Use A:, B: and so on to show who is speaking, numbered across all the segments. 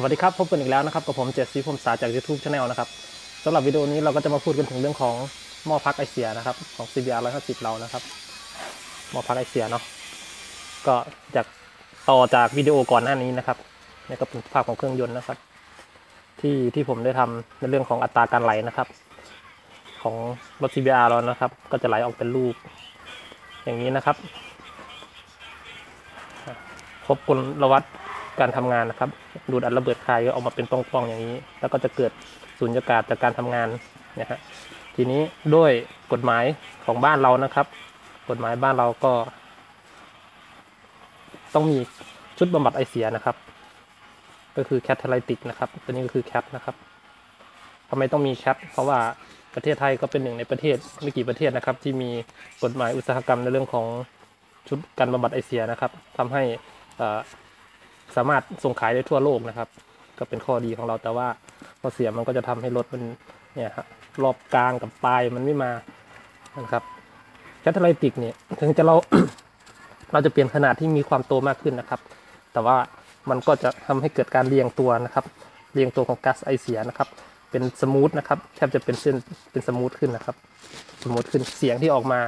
A: สวัสดีครับ พบกันอีกแล้วนะครับกับผมเจสซีพมสาจาก YouTube Channel นะครับสำหรับวิดีโอนี้เราก็จะมาพูดกันถึงเรื่องของหม้อพักไอเสียนะครับของ CBR 150 เรานะครับหม้อพักไอเสียเนาะก็จากต่อจากวิดีโอก่อนหน้านี้นะครับนี่ก็เป็นภาพของเครื่องยนต์นะครับ ที่ที่ผมได้ทำในเรื่องของอัตราการไหลนะครับ ของรถ CBR เรานะครับ ก็จะไหลออกเป็นลูกอย่างนี้นะครับ ครบกลวัด การทำงานนะครับ ดูดอัดระเบิดคายก็ออกมาเป็นปล้องๆอย่างนี้ แล้วก็จะเกิดสูญญากาศจากการทำงานนะฮะทีนี้ด้วยกฎหมายของบ้านเรานะครับ กฎหมายบ้านเราก็ ต้องมีชุดบำบัดไอเสียนะครับ ก็คือแคทเทไลติกนะครับตัวนี้ก็คือแคทนะครับทำไมต้องมีแคทเพราะว่าประเทศไทยก็เป็นหนึ่งในประเทศไม่กี่ประเทศนะครับ ที่มีกฎหมายอุตสาหกรรมในเรื่องของชุดการบำบัดไอเสียนะครับทำให้อ่า สามารถส่งขายได้ทั่วโลกนะครับ ก็เป็นข้อดีของเราแต่ว่าข้อเสียมันก็จะทำให้รถมันเนี่ยฮะรอบกลางกับปลายมันไม่มานะครับแคทเทไลติกเนี่ยถึงจะเราเราจะเปลี่ยนขนาดที่มีความโตมากขึ้นนะครับ แต่ว่ามันก็จะทำให้เกิดการเรียงตัวนะครับ เรียงตัวของก๊าซไอเสียนะครับ เป็นสมูทนะครับแทบจะเป็นเส้นเป็นสมูทขึ้นนะครับ สมูทขึ้นเสียงที่ออกมา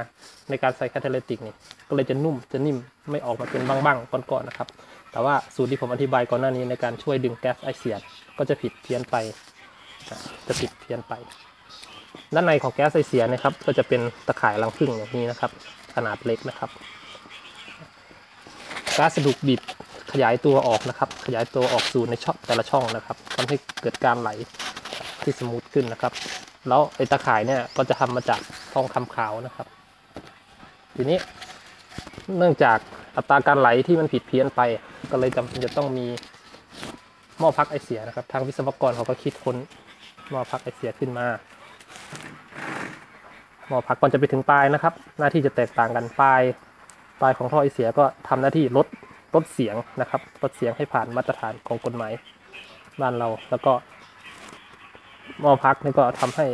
A: ในการใส่แคทเทลิติกนี่ก็เลยจะนุ่มจะนิ่มไม่ออกมาเป็นบ้างๆก้อนๆนะครับ แต่ว่าสูตรที่ผมอธิบายก่อนหน้านี้ในการช่วยดึงแก๊สไอเสียก็จะผิดเพี้ยนไปจะผิดเพี้ยนไป ด้านในของแก๊สไอเสียนะครับ ก็จะเป็นตะข่ายรังผึ้งอย่างนี้นะครับ ขนาดเล็กนะครับก๊าซสะดุกบิดขยายตัวออกนะครับ ขยายตัวออกสู่ในช่องแต่ละช่องนะครับทำให้เกิดการไหลที่สมูทขึ้นนะครับ แล้วไอ้ตะข่ายเนี่ยก็จะทำมาจากทองคำขาวนะครับ ทีนี้เนื่องจาก อัตราการไหลที่มันผิดเพี้ยนไป ก็เลยจำเป็นจะต้องมีหม้อพักไอเสียนะครับ ทางวิศวกรเขาก็คิดค้นหม้อพักไอเสียขึ้นมาหม้อพักก่อนจะไปถึงปลายนะครับ หน้าที่จะแตกต่างกันปลายปลายของท่อไอเสียก็ทำหน้าที่ลดลดเสียงนะครับลดเสียงให้ผ่านมาตรฐานของกฎหมายบ้านเราแล้วก็หม้อพักนี่ก็ทำให้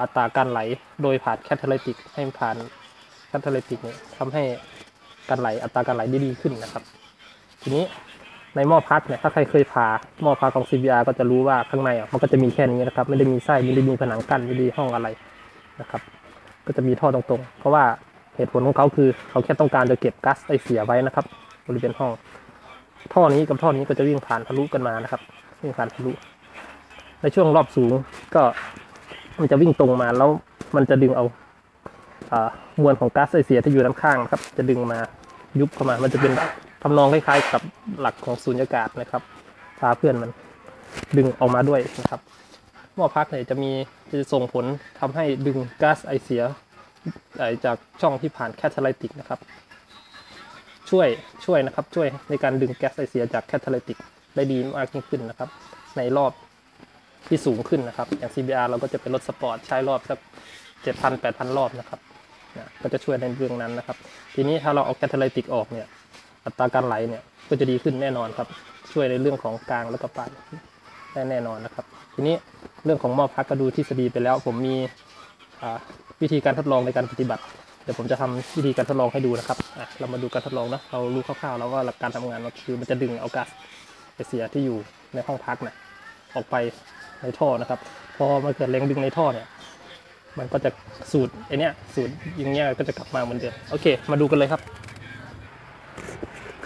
A: อัตราการไหลโดยผ่านแคทเทลิติกให้ผ่านแคทเทลิติกเนี่ยทำให้ การไหลอัตราการไหลได้ดีขึ้นนะครับ ทีนี้ในหม้อพักเนี่ยถ้าใครเคยผ่าหม้อพักของ CBR ก็จะรู้ว่าข้างในอะมันก็จะมีแค่นี้นะครับ ไม่ได้มีไส้ไม่ได้มีผนังกั้นไม่ได้มีห้องอะไรนะครับ ก็จะมีท่อตรงๆ เพราะว่าเหตุผลของเขาคือเขาแค่ต้องการจะเก็บก๊าซไอเสียไว้นะครับ บริเวณห้อง ท่อนี้กับท่อนี้ก็จะวิ่งผ่านทะลุกันมานะครับวิ่งผ่านทะลุ ในช่วงรอบสูงก็มันจะวิ่งตรงมาแล้วมันจะดึงเอาอ่ามวลของก๊าซไอเสียที่อยู่ด้านข้างนะครับ จะดึงมา ยุบเข้ามา มันจะเป็นทำนองคล้ายๆกับหลักของสูญญากาศนะครับพาเพื่อนมันดึงออกมาด้วยนะครับหม้อพักเนี่ยจะมีจะส่งผลทำให้ดึงก๊าซไอเสียจากช่องที่ผ่านแคทเทไลติกนะครับ ช่วยช่วยนะครับช่วยในการดึงแก๊สไอเสียจากแคทเทไลติกได้ดีมากยิ่งขึ้นนะครับ ในรอบที่สูงขึ้นนะครับ อย่าง CBR เราก็จะเป็นรถสปอร์ตใช้รอบสักเจ็ดพันแปดพันรอบนะครับ นะก็จะช่วยในเรื่องนั้นนะครับ ทีนี้ถ้าเราเอาแคทเทไลติกออกเนี่ย อัตราการไหลเนี่ยก็จะดีขึ้นแน่นอนครับ ช่วยในเรื่องของกลางแล้วก็ปายได้แน่นอนนะครับ ทีนี้เรื่องของหม้อพักก็ดูทฤษฎีไปแล้ว ผมมีวิธีการทดลองในการปฏิบัติ เดี๋ยวผมจะทำวิธีการทดลองให้ดูนะครับเรามาดูการทดลองนะเรารู้คร่าวๆแล้วว่าหลักการทำงานมันคือมันจะดึงเอาก๊าซไอเสียที่อยู่ในห้องพักเนี่ยออกไปในท่อนะครับ พอมันเกิดแรงดึงในท่อเนี่ย มันก็จะสูดไอเนี้ยสูดอย่างเงี้ยก็จะกลับมาเหมือนเดิมโอเค มาดูกันเลยครับ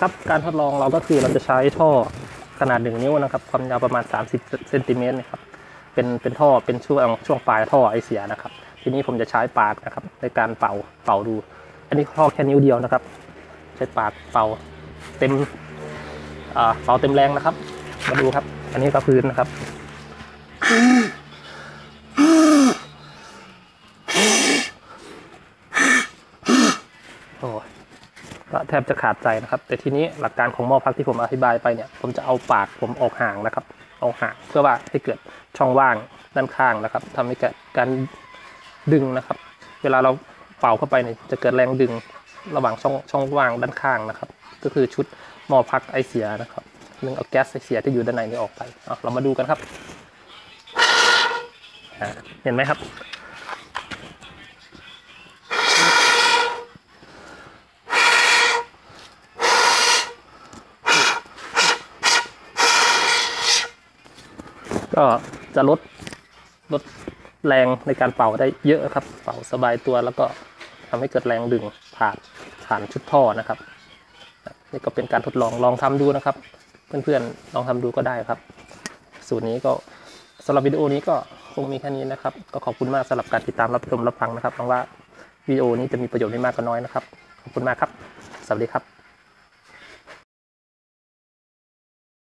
A: ครับการทดลองเราก็คือเราจะใช้ท่อขนาดหนึ่งนิ้วนะครับ ความยาวประมาณ 30เซนติเมตรนะครับเป็นเป็นท่อเป็นช่วงช่วงปลายท่อไอเสียนะครับ ทีนี้ผมจะใช้ปากนะครับ ในการเป่าเป่าดู อันนี้ท่อแค่นิ้วเดียวนะครับ ใช้ปากเป่าเต็มอ่าเป่าเต็มแรงนะครับ มาดูครับ อันนี้ก็พื้นนะครับ โอ้ยก็ แทบจะขาดใจนะครับ แต่ทีนี้หลักการของหม้อพักที่ผมอธิบายไปเนี่ย ผมจะเอาปากผมออกห่างนะครับ เอาห่างเพื่อว่าให้เกิดช่องว่างด้านข้างนะครับทำให้เกิดการดึงนะครับ เวลาเราเป่าเข้าไปเนี่ยจะเกิดแรงดึงระหว่างช่องช่องว่างด้านข้างนะครับ ก็คือชุดหม้อพักไอเสียนะครับนึงเอาแก๊สไอเสียที่อยู่ด้านในนี้ออกไปเอาเรามาดูกันครับ เห็นไหมครับ ก็จะลดลดแรงในการเป่าได้เยอะครับ เป่าสบายตัวแล้วก็ทำให้เกิดแรงดึงผ่านผ่านชุดท่อนะครับ นี่ก็เป็นการทดลองลองทำดูนะครับ เพื่อนๆลองทำดูก็ได้ครับ สูตรนี้ก็สำหรับวิดีโอนี้ก็คงมีแค่นี้นะครับ ก็ขอบคุณมากสำหรับการติดตามรับชมรับฟังนะครับหวังว่าวิดีโอนี้จะมีประโยชน์ไม่มากก็น้อยนะครับ ขอบคุณมากครับ สวัสดีครับ